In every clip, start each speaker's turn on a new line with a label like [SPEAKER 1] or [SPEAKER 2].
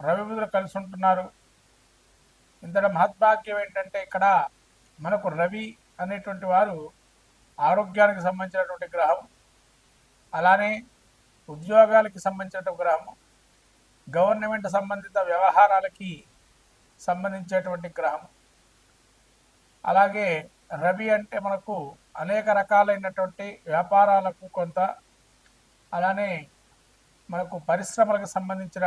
[SPEAKER 1] రవిబుధులు కలిసి ఉంటున్నారు. ఇంతటి మహద్భాగ్యం ఏంటంటే ఇక్కడ మనకు రవి అనేటువంటి వారు ఆరోగ్యానికి సంబంధించినటువంటి గ్రహం అలానే ఉద్యోగాలకి సంబంధించిన గ్రహం గవర్నమెంట్ సంబంధిత వ్యవహారాలకి సంబంధించేటువంటి గ్రహం. అలాగే రవి అంటే మనకు అనేక రకాలైనటువంటి వ్యాపారాలకు కొంత అలానే మనకు పరిశ్రమలకు సంబంధించిన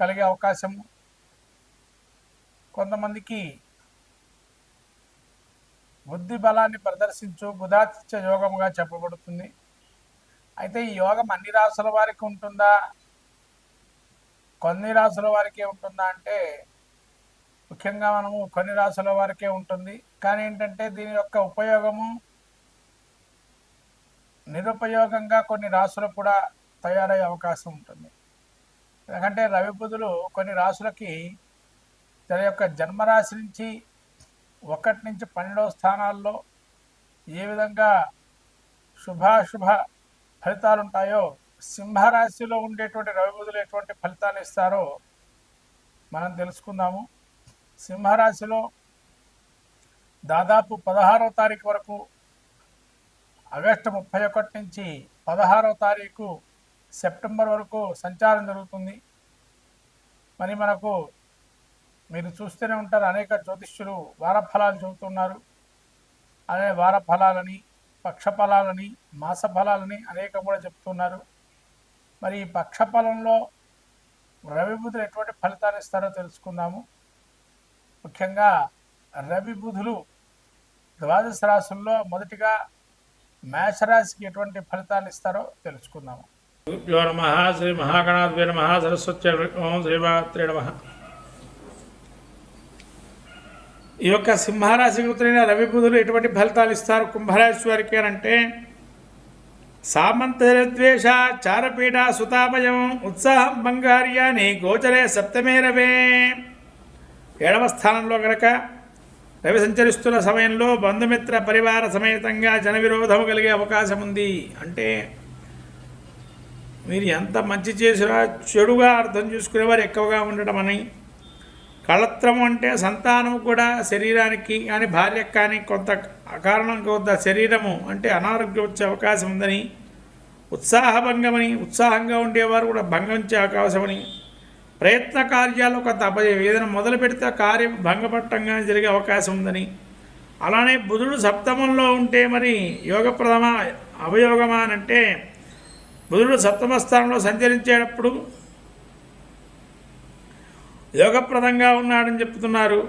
[SPEAKER 1] కలిగే అవకాశము కొంతమందికి బుద్ధి బలాన్ని ప్రదర్శించు బుధాతిత్య యోగముగా చెప్పబడుతుంది. అయితే ఈ యోగం అన్ని రాసుల వారికి ఉంటుందా? కొన్ని రాసుల వారికే ఉంటుందా అంటే ముఖ్యంగా మనము కొన్ని రాసుల వారికే ఉంటుంది. కానీ ఏంటంటే దీని యొక్క ఉపయోగము నిరుపయోగంగా కొన్ని రాసులు కూడా తయారయ్యే అవకాశం ఉంటుంది. ఎందుకంటే రవి బుధులు కొన్ని రాసులకి తన యొక్క జన్మరాశి నుంచి ఒకటి నుంచి పన్నెండవ స్థానాల్లో ఏ విధంగా శుభాశుభ ఫలితాలు ఉంటాయో సింహరాశిలో ఉండేటువంటి రవి బుధులు ఎటువంటి ఫలితాలు ఇస్తారో మనం తెలుసుకుందాము. సింహరాశిలో దాదాపు పదహారవ తారీఖు వరకు ఆగస్టు ముప్పై ఒకటి నుంచి పదహారవ తారీఖు సెప్టెంబర్ వరకు సంచారం జరుగుతుంది. మరి మనకు మీరు చూస్తూనే ఉంటారు అనేక జ్యోతిష్యులు వారఫలాలు చెబుతున్నారు. అనే వారఫలాలని పక్షఫలాలని మాస ఫలాలని అనేక కూడా చెప్తున్నారు మరి ఈ పక్షఫలంలో రవి బుధులు ఎటువంటి ఫలితాలు ఇస్తారో తెలుసుకుందాము. ముఖ్యంగా రవి బుధులు ద్వాదశ రాశుల్లో మొదటిగా మేషరాశికి ఎటువంటి ఫలితాలు ఇస్తారో తెలుసుకుందాము. గురుభ్యో నమ శ్రీ మహాగణాధిపతి నమ సరస్వతి ఓం శ్రీమాత్రే నమ. ఈ యొక్క సింహరాశి ఉత్తరైన రవి బుధులు ఎటువంటి ఫలితాలు ఇస్తారు? కుంభరాశి వారికి అని అంటే సామంతరద్వేష చారపీఠ సుతామయం ఉత్సాహం బంగార్యాని గోచరే సప్తమే రవే. ఏడవ స్థానంలో గనక రవి సంచరిస్తున్న సమయంలో బంధుమిత్ర పరివార సమేతంగా జన విరోధము కలిగే అవకాశం ఉంది అంటే మీరు ఎంత మంచి చేసినా చెడుగా అర్థం చేసుకునేవారు ఎక్కువగా ఉండడం అని. కళత్రం అంటే సంతానం కూడా శరీరానికి కానీ భార్యకు కానీ కొంత కారణం కొంత శరీరము అంటే అనారోగ్యం వచ్చే అవకాశం ఉందని. ఉత్సాహభంగమని ఉత్సాహంగా ఉండేవారు కూడా భంగం అవకాశమని ప్రయత్న కార్యాలు కొంత అపజయం ఏదైనా మొదలు పెడితే కార్యం భంగపట్టంగా జరిగే అవకాశం ఉందని. అలానే బుధుడు సప్తమంలో ఉంటే మరి యోగప్రదమా అవయోగమా అని అంటే బుధుడు సప్తమ స్థానంలో సంచరించేటప్పుడు యోగప్రదంగా ఉన్నాడని చెప్తున్నారు.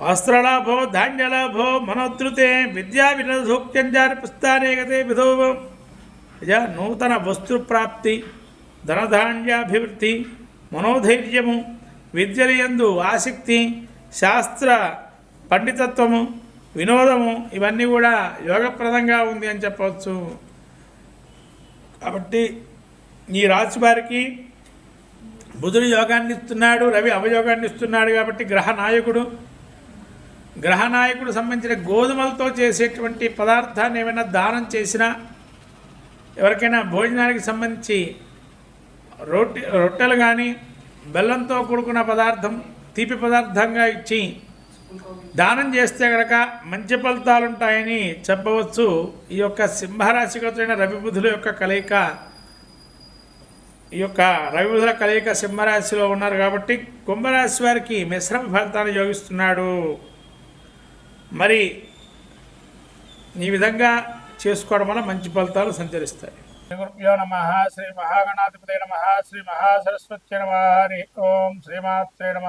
[SPEAKER 1] వస్త్రలాభో ధాన్యలాభో మనోధృతే విద్యా వినోదోక్త్యం జారి పుస్తానే విధోవం. నూతన వస్తు ప్రాప్తి ధనధాన్యాభివృద్ధి మనోధైర్యము విద్యలయందు ఆసక్తి శాస్త్ర పండితత్వము వినోదము ఇవన్నీ కూడా యోగప్రదంగా ఉంది అని చెప్పవచ్చు. కాబట్టి ఈ రాశి వారికి బుధుడు యోగాన్ని ఇస్తున్నాడు రవి అవయోగాన్ని ఇస్తున్నాడు కాబట్టి గ్రహ నాయకుడు. గ్రహ నాయకుడు సంబంధించిన గోధుమలతో చేసేటువంటి పదార్థాన్ని ఏమైనా దానం చేసినా ఎవరికైనా భోజనానికి సంబంధించి రొట్టె రొట్టెలు కానీ బెల్లంతో కూడుకున్న పదార్థం తీపి పదార్థంగా ఇచ్చి దానం చేస్తే కనుక మంచి ఫలితాలు ఉంటాయని చెప్పవచ్చు. ఈ యొక్క సింహరాశిగతులైన రవిబుధుల యొక్క కలయిక ఈ యొక్క రవిబుధుల కలయిక సింహరాశిలో ఉన్నారు కాబట్టి కుంభరాశి వారికి మిశ్రమ ఫలితాన్ని యోగిస్తున్నాడు. మరి ఈ విధంగా చేసుకోవడం వల్ల మంచి ఫలితాలు సంచరిస్తాయి. శ్రీ గురుభ్యో నమ శ్రీ మహాగణాధిపతి నమ శ్రీ మహాసరస్వతి నమ హరి ఓం శ్రీమాత్రే నమ.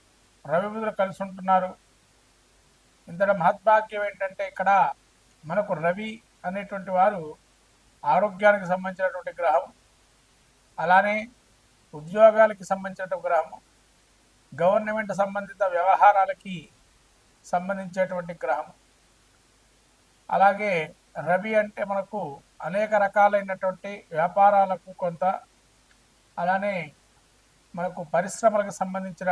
[SPEAKER 1] రవిబుధులు కలిసి ఉంటున్నారు ఇంతటి మహద్భాగ్యం ఏంటంటే ఇక్కడ మనకు రవి అనేటువంటి వారు ఆరోగ్యానికి సంబంధించినటువంటి గ్రహం అలానే ఉద్యోగాలకి సంబంధించినటువంటి గ్రహం గవర్నమెంట్ సంబంధిత వ్యవహారాలకి సంబంధించేటువంటి గ్రహం అలాగే రవి అంటే మనకు అనేక రకాలైనటువంటి వ్యాపారాలకు కొంత అలానే మనకు పరిశ్రమలకు సంబంధించిన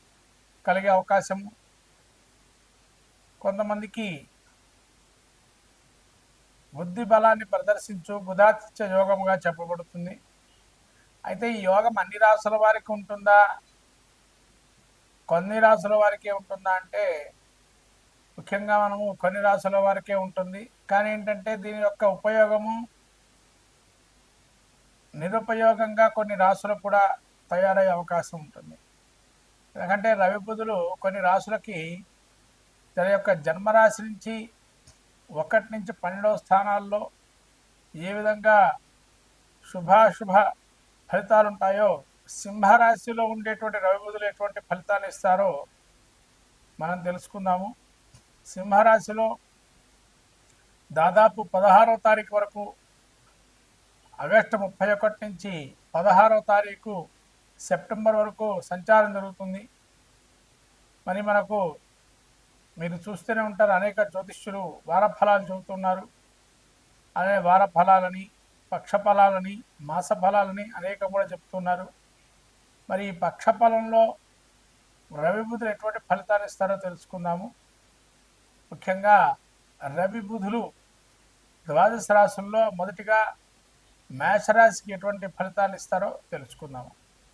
[SPEAKER 1] కలిగే అవకాశము కొంతమందికి బుద్ధి బలాన్ని ప్రదర్శించు బుధాతిత్య యోగముగా చెప్పబడుతుంది. అయితే ఈ యోగం అన్ని రాసుల వారికి ఉంటుందా? కొన్ని రాసుల వారికే ఉంటుందా అంటే ముఖ్యంగా మనము కొన్ని రాసుల వారికే ఉంటుంది. కానీ ఏంటంటే దీని యొక్క ఉపయోగము నిరుపయోగంగా కొన్ని రాసులు కూడా తయారయ్యే అవకాశం ఉంటుంది. ఎందుకంటే రవి బుధులు కొన్ని రాసులకి తన యొక్క జన్మరాశి నుంచి ఒకటి నుంచి పన్నెండవ స్థానాల్లో ఏ విధంగా శుభాశుభ ఫలితాలు ఉంటాయో సింహరాశిలో ఉండేటువంటి రవిబుధులు ఎటువంటి ఫలితాలు ఇస్తారో మనం తెలుసుకుందాము. సింహరాశిలో దాదాపు పదహారవ తారీఖు వరకు ఆగస్టు ముప్పై ఒకటి నుంచి పదహారవ తారీఖు సెప్టెంబర్ వరకు సంచారం జరుగుతుంది. మరి మనకు మీరు చూస్తూనే ఉంటారు అనేక జ్యోతిష్యులు వార ఫలాలు చెబుతున్నారు. అనే వారఫలాలని పక్షఫలాలని పక్ష ఫలాలని అనేక కూడా చెప్తున్నారు మరి ఈ పక్ష ఫలంలో రవి బుధులు ఎటువంటి ఫలితాలు ఇస్తారో తెలుసుకుందాము. ముఖ్యంగా రవి బుధులు ద్వాదశ రాశుల్లో మొదటిగా మేషరాశికి ఎటువంటి ఫలితాలు ఇస్తారో తెలుసుకుందాము.